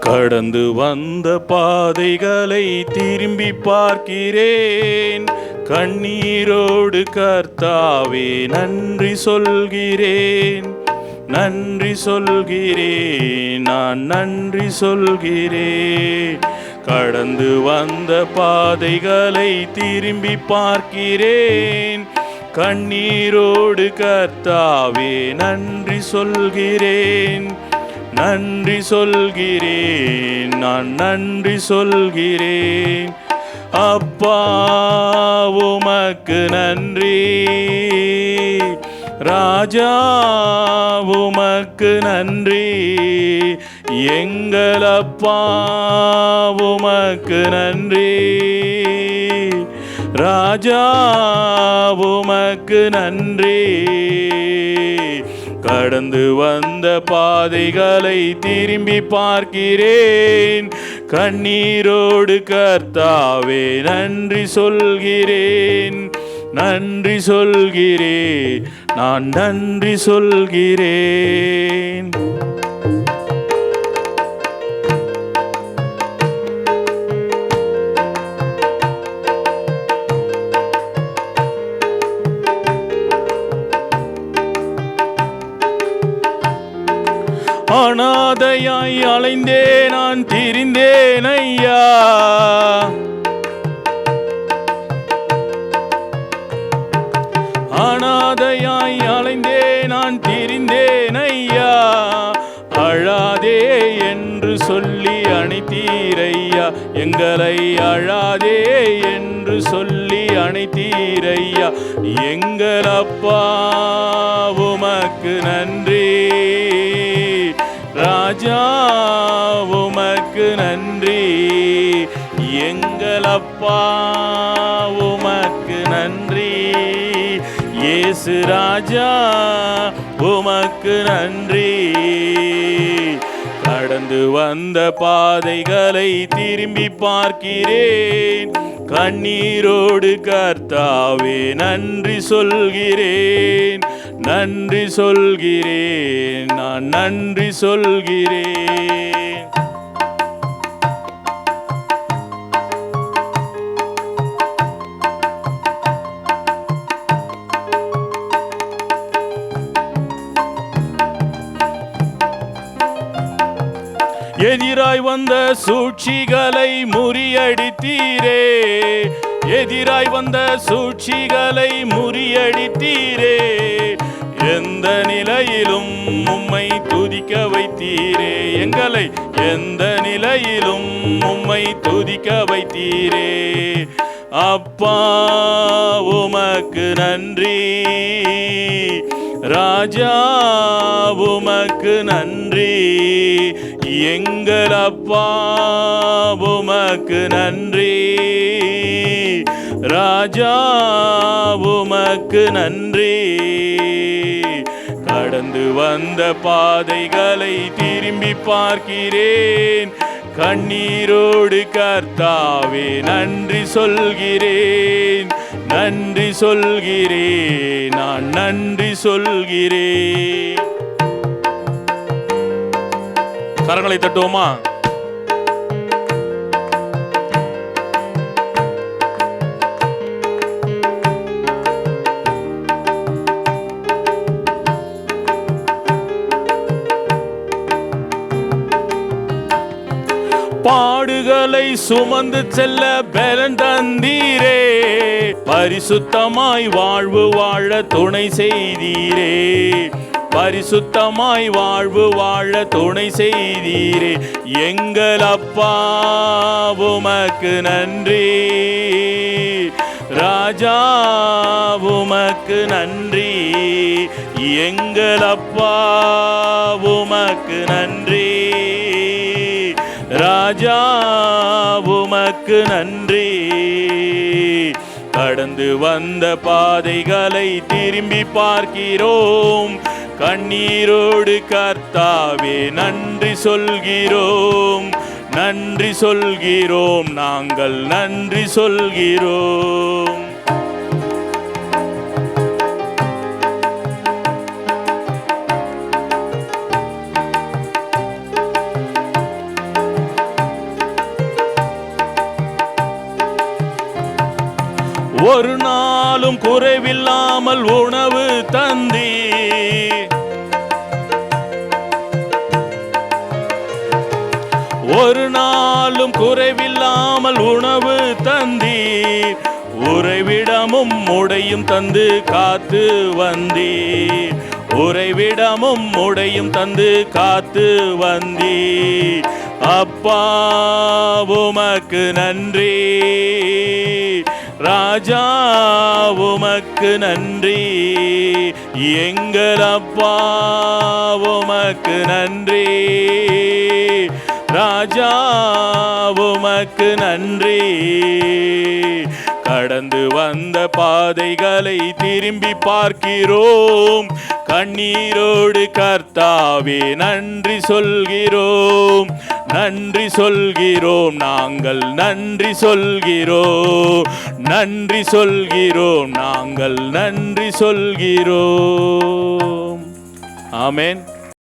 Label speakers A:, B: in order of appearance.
A: கடந்து வந்த பாதைகளை திரும்பி பார்க்கிறேன். கண்ணீரோடு கர்த்தாவே நன்றி சொல்கிறேன். நன்றி சொல்கிறேன் நான் நன்றி சொல்கிறேன் கடந்து வந்த பாதைகளை திரும்பி பார்க்கிறேன். கண்ணீரோடு கர்த்தாவே நன்றி சொல்கிறேன். நன்றி சொல்கிறேன் நான் நன்றி சொல்கிறேன். அப்பா உமக்கு நன்றி. ராஜா உமக்கு நன்றி. எங்களப்பா உமக்கு நன்றி. ராஜா உமக்கு நன்றி. கடந்து வந்த பாதைகளை திரும்பி பார்க்கிறேன். கண்ணீரோடு கர்த்தாவே நன்றி சொல்கிறேன். நன்றி சொல்கிறேன் நான் நன்றி சொல்கிறேன். அனாதையாய் அலைந்தே நான் திரிந்தேன் ஐயா. என்று சொல்லி அணைத்தீரையா எங்களை அழாதே என்று சொல்லி அணைத்தீரையா எங்கள் அப்பா உமக்கு நன்றி. ராஜா உமக்கு நன்றி. எங்கள் அப்பா உமக்கு நன்றி. இயேசு ராஜா உமக்கு நன்றி. கடந்து வந்த பாதைகளை திரும்பி பார்க்கிறேன். கண்ணீரோடு கர்த்தாவே நன்றி சொல்கிறேன். நன்றி சொல்கிறேன். நான் நன்றி சொல்கிறேன். எதிராய் வந்த சூழ்ச்சிகளை முறியடித்தீரே. எதிராய் வந்த சூழ்ச்சிகளை முறியடித்தீரே. எந்த நிலையிலும் உம்மை துதிக்க வைத்தீரே. எங்களை எந்த நிலையிலும் உம்மை துதிக்க வைத்தீரே. அப்பா உமக்கு நன்றி. ராஜா உமக்கு நன்றி. எங்கள் அப்பா உமக்கு நன்றி. ராஜா உமக்கு நன்றி. கடந்து வந்த பாதைகளை திரும்பி பார்க்கிறேன். கண்ணீரோடு கர்த்தாவே நன்றி சொல்கிறேன். நன்றி சொல்கிறேன் நான் நன்றி சொல்கிறேன். கரங்களை தட்டுவோமா? பாடுகளை சுமந்து செல்ல பலன் தந்தீரே. பரிசுத்தமாய் வாழ்வு வாழ துணை செய்தீரே. பரிசுத்தமாய் வாழ்வு வாழ துணை செய்தீரே. எங்கள் அப்பா உமக்கு நன்றி. ராஜா உமக்கு நன்றி. எங்கள் அப்பா உமக்கு நன்றி. ராஜா உமக்கு நன்றி. கடந்து வந்த பாதைகளை திரும்பி பார்க்கிறோம். கண்ணீரோடு கர்த்தாவே நன்றி சொல்கிறோம் நன்றி சொல்கிறோம் நாங்கள் நன்றி சொல்கிறோம். ஒரு நாளும் குறைவில்லாமல் உணவு தந்தீர். ஒரு நாளும் குறைவில்லாமல் உணவு தந்தீர். உறைவிடமும் உடையும் தந்து காத்து வந்தீர். உறைவிடமும் உடையும் தந்து காத்து வந்தீர். அப்பா உமக்கு நன்றி. ராஜா உமக்கு நன்றி. எங்கள் அப்பா உமக்கு நன்றி. ராஜா உமக்கு நன்றி. கடந்து வந்த பாதைகளை திரும்பி பார்க்கிறோம். கண்ணீரோடு கர்த்தாவே நன்றி சொல்கிறோம். நன்றி சொல்கிறோம் நாங்கள் நன்றி சொல்கிறோம். நன்றி சொல்கிறோம் நாங்கள் நன்றி சொல்கிறோம். ஆமேன்.